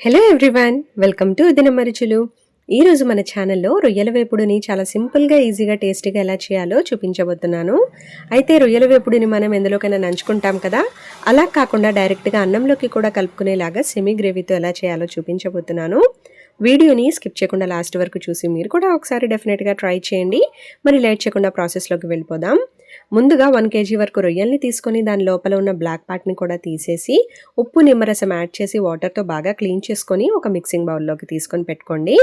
Hello everyone welcome to Dinamaruchulu ఈరోజు మన ఛానల్లో రొయ్యల వేపుడుని చాలా సింపుల్గా ఈజీగా టేస్టీగా ఎలా చేయాలో చూపించబోతున్నాను. అయితే రొయ్యల వేపుడుని మనం ఎందులోకైనా నంచుకుంటాం కదా? అలా కాకుండా డైరెక్ట్గా అన్నంలోకి కూడా కలుపుకునేలాగా సెమీ గ్రేవీతో ఎలా చేయాలో చూపించబోతున్నాను. వీడియోని స్కిప్ చేయకుండా లాస్ట్ వరకు చూసి మీరు కూడా ఒకసారి డెఫినెట్గా ట్రై చేయండి. మరి లేట్ చేయకుండా ప్రాసెస్లోకి వెళ్ళిపోదాం. ముందుగా వన్ కేజీ వరకు రొయ్యల్ని తీసుకొని దాని లోపల ఉన్న బ్లాక్ పార్ట్ని కూడా తీసేసి ఉప్పు నిమ్మరసం యాడ్ చేసి వాటర్తో బాగా క్లీన్ చేసుకొని ఒక మిక్సింగ్ బౌల్లోకి తీసుకొని పెట్టుకోండి.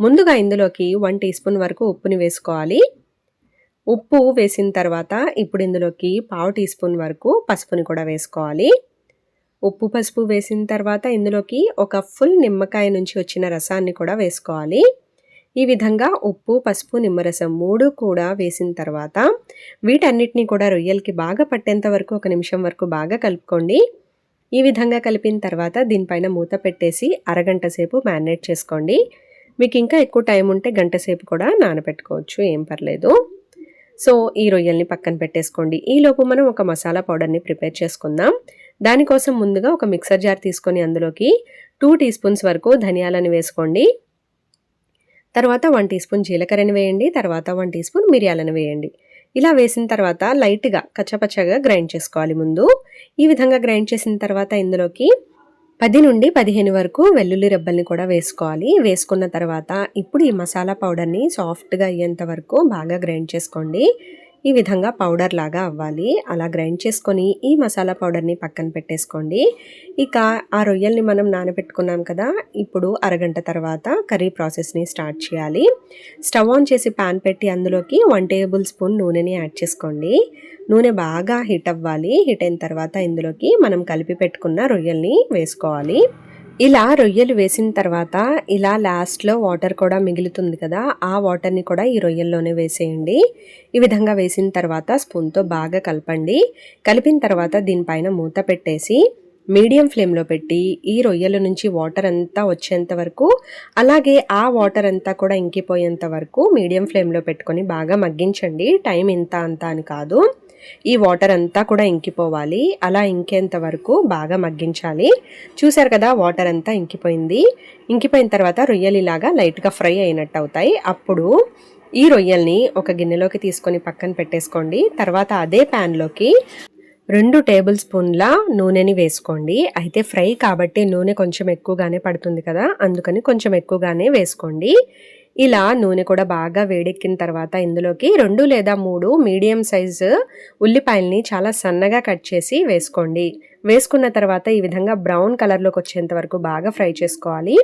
ముందుగా ఇందులోకి వన్ టీ స్పూన్ వరకు ఉప్పుని వేసుకోవాలి. ఉప్పు వేసిన తర్వాత ఇప్పుడు ఇందులోకి పావు టీ స్పూన్ వరకు పసుపుని కూడా వేసుకోవాలి. ఉప్పు పసుపు వేసిన తర్వాత ఇందులోకి ఒక ఫుల్ నిమ్మకాయ నుంచి వచ్చిన రసాన్ని కూడా వేసుకోవాలి. ఈ విధంగా ఉప్పు పసుపు నిమ్మరసం మూడు కూడా వేసిన తర్వాత వీటన్నిటిని కూడా రొయ్యలకి బాగా పట్టేంత వరకు ఒక నిమిషం వరకు బాగా కలుపుకోండి. ఈ విధంగా కలిపిన తర్వాత దీనిపైన మూత పెట్టేసి అరగంట సేపు మ్యారినేట్ చేసుకోండి. మీకు ఇంకా ఎక్కువ టైం ఉంటే గంట సేపు కూడా నానబెట్టుకోవచ్చు ఏం పర్లేదు. సో ఈ రొయ్యల్ని పక్కన పెట్టేసుకోండి. ఈలోపు మనం ఒక మసాలా పౌడర్ని ప్రిపేర్ చేసుకుందాం. దానికోసం ముందుగా ఒక మిక్సర్ జార్ తీసుకొని అందులోకి టూ టీ స్పూన్స్ వరకు ధనియాలను వేసుకోండి. తర్వాత వన్ టీ స్పూన్ జీలకర్రని వేయండి తర్వాత వన్ టీ స్పూన్ మిరియాలను వేయండి. ఇలా వేసిన తర్వాత లైట్గా కచ్చపచ్చగా గ్రైండ్ చేసుకోవాలి ముందు. ఈ విధంగా గ్రైండ్ చేసిన తర్వాత ఇందులోకి పది నుండి పదిహేను వరకు వెల్లుల్లి రెబ్బల్ని కూడా వేసుకోవాలి. వేసుకున్న తర్వాత ఇప్పుడు ఈ మసాలా పౌడర్ని సాఫ్ట్గా అయ్యేంత వరకు బాగా గ్రైండ్ చేసుకోండి. ఈ విధంగా పౌడర్ లాగా అవ్వాలి. అలా గ్రైండ్ చేసుకొని ఈ మసాలా పౌడర్ని పక్కన పెట్టేసుకోండి. ఇక ఆ రొయ్యల్ని మనం నానబెట్టుకున్నాం కదా ఇప్పుడు అరగంట తర్వాత కర్రీ ప్రాసెస్ని స్టార్ట్ చేయాలి. స్టవ్ ఆన్ చేసి పాన్ పెట్టి అందులోకి వన్ టేబుల్ స్పూన్ నూనెని యాడ్ చేసుకోండి. నూనె బాగా హీట్ అవ్వాలి. హీట్ అయిన తర్వాత ఇందులోకి మనం కలిపి పెట్టుకున్న రొయ్యల్ని వేసుకోవాలి. ఇలా రొయ్యలు వేసిన తర్వాత ఇలా లాస్ట్లో వాటర్ కూడా మిగులుతుంది కదా ఆ వాటర్ని కూడా ఈ రొయ్యల్లోనే వేసేయండి. ఈ విధంగా వేసిన తర్వాత స్పూన్తో బాగా కలపండి. కలిపిన తర్వాత దీనిపైన మూత పెట్టేసి మీడియం ఫ్లేమ్లో పెట్టి ఈ రొయ్యల నుంచి వాటర్ అంతా వచ్చేంత వరకు అలాగే ఆ వాటర్ అంతా కూడా ఇంకిపోయేంత వరకు మీడియం ఫ్లేమ్లో పెట్టుకొని బాగా మగ్గించండి. టైం ఇంత అంత అని కాదు. ఈ వాటర్ అంతా కూడా ఇంకిపోవాలి. అలా ఇంకేంత వరకు బాగా మగ్గించాలి. చూసారు కదా వాటర్ అంతా ఇంకిపోయింది. ఇంకిపోయిన తర్వాత రొయ్యలు ఇలాగా లైట్గా ఫ్రై అయినట్టు అవుతాయి. అప్పుడు ఈ రొయ్యల్ని ఒక గిన్నెలోకి తీసుకొని పక్కన పెట్టేసుకోండి. తర్వాత అదే ప్యాన్లోకి రెండు టేబుల్ స్పూన్ల నూనెని వేసుకోండి. అయితే ఫ్రై కాబట్టి నూనె కొంచెం ఎక్కువగానే పడుతుంది కదా అందుకని కొంచెం ఎక్కువగానే వేసుకోండి. ఇలా నూనె కూడా బాగా వేడెక్కిన తర్వాత ఇందులోకి రెండు లేదా మూడు మీడియం సైజు ఉల్లిపాయల్ని చాలా సన్నగా కట్ చేసి వేసుకోండి. వేసుకున్న తర్వాత ఈ విధంగా బ్రౌన్ కలర్లోకి వచ్చేంత వరకు బాగా ఫ్రై చేసుకోవాలి.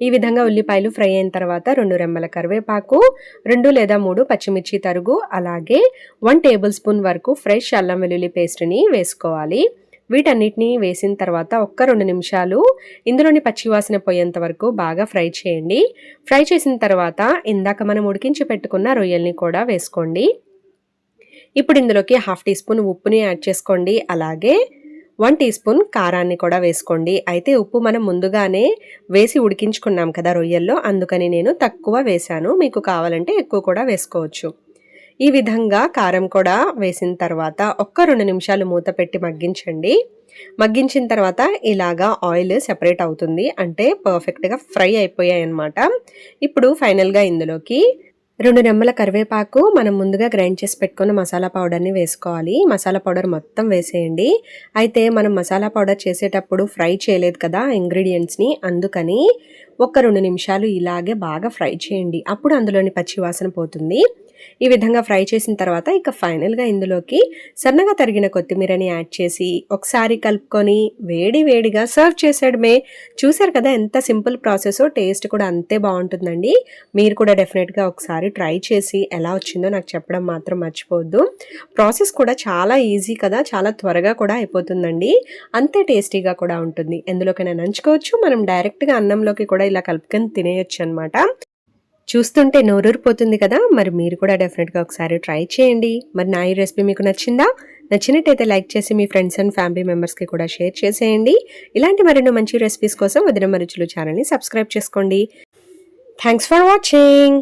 ఈ విధంగా ఉల్లిపాయలు ఫ్రై అయిన తర్వాత రెండు రెమ్మల కరివేపాకు రెండు లేదా మూడు పచ్చిమిర్చి తరుగు అలాగే వన్ టేబుల్ స్పూన్ వరకు ఫ్రెష్ అల్లం వెల్లుల్లి పేస్ట్ని వేసుకోవాలి. వీటన్నిటిని వేసిన తర్వాత ఒక్క రెండు నిమిషాలు ఇందులోని పచ్చివాసన పోయేంత వరకు బాగా ఫ్రై చేయండి. ఫ్రై చేసిన తర్వాత ఇందాక మనం ఉడికించి పెట్టుకున్న రొయ్యల్ని కూడా వేసుకోండి. ఇప్పుడు ఇందులోకి హాఫ్ టీ స్పూన్ ఉప్పుని యాడ్ చేసుకోండి. అలాగే వన్ టీ స్పూన్ కారాన్ని కూడా వేసుకోండి. అయితే ఉప్పు మనం ముందుగానే వేసి ఉడికించుకున్నాం కదా రొయ్యల్లో అందుకని నేను తక్కువ వేశాను. మీకు కావాలంటే ఎక్కువ కూడా వేసుకోవచ్చు. ఈ విధంగా కారం కూడా వేసిన తర్వాత ఒక్క రెండు నిమిషాలు మూత పెట్టి మగ్గించండి. మగ్గించిన తర్వాత ఇలాగా ఆయిల్ సెపరేట్ అవుతుంది. అంటే పర్ఫెక్ట్గా ఫ్రై అయిపోయాయి అనమాట ఇప్పుడు ఫైనల్గా ఇందులోకి రెండు నెమ్మల కరివేపాకు మనం ముందుగా గ్రైండ్ చేసి పెట్టుకున్న మసాలా పౌడర్ని వేసుకోవాలి. మసాలా పౌడర్ మొత్తం వేసేయండి. అయితే మనం మసాలా పౌడర్ చేసేటప్పుడు ఫ్రై చేయలేదు కదా ఇంగ్రీడియంట్స్ని అందుకని ఒక రెండు నిమిషాలు ఇలాగే బాగా ఫ్రై చేయండి. అప్పుడు అందులోని పచ్చివాసన పోతుంది. ఈ విధంగా ఫ్రై చేసిన తర్వాత ఇక ఫైనల్గా ఇందులోకి సన్నగా తరిగిన కొత్తిమీరని యాడ్ చేసి ఒకసారి కలుపుకొని వేడి వేడిగా సర్వ్ చేసాడమే చూసారు కదా ఎంత సింపుల్ ప్రాసెస్ టేస్ట్ కూడా అంతే బాగుంటుందండి. మీరు కూడా డెఫినెట్గా ఒకసారి ట్రై చేసి ఎలా వచ్చిందో నాకు చెప్పడం మాత్రం మర్చిపోవద్దు. ప్రాసెస్ కూడా చాలా ఈజీ కదా చాలా త్వరగా కూడా అయిపోతుందండి. అంతే టేస్టీగా కూడా ఉంటుంది. ఎందులోకైనా నంచుకోవచ్చు మనం డైరెక్ట్గా అన్నంలోకి కూడా ఇలా కలుపుకొని తినేయచ్చు అనమాట చూస్తుంటే నోరూరిపోతుంది కదా. మరి మీరు కూడా డెఫినెట్గా ఒకసారి ట్రై చేయండి. మరి నా ఈ రెసిపీ మీకు నచ్చిందా? నచ్చినట్టయితే లైక్ చేసి మీ ఫ్రెండ్స్ అండ్ ఫ్యామిలీ మెంబర్స్కి కూడా షేర్ చేసేయండి. ఇలాంటి మరెన్నో మంచి రెసిపీస్ కోసం వదిన మరుచులు ఛానల్ని సబ్స్క్రైబ్ చేసుకోండి. Thanks for watching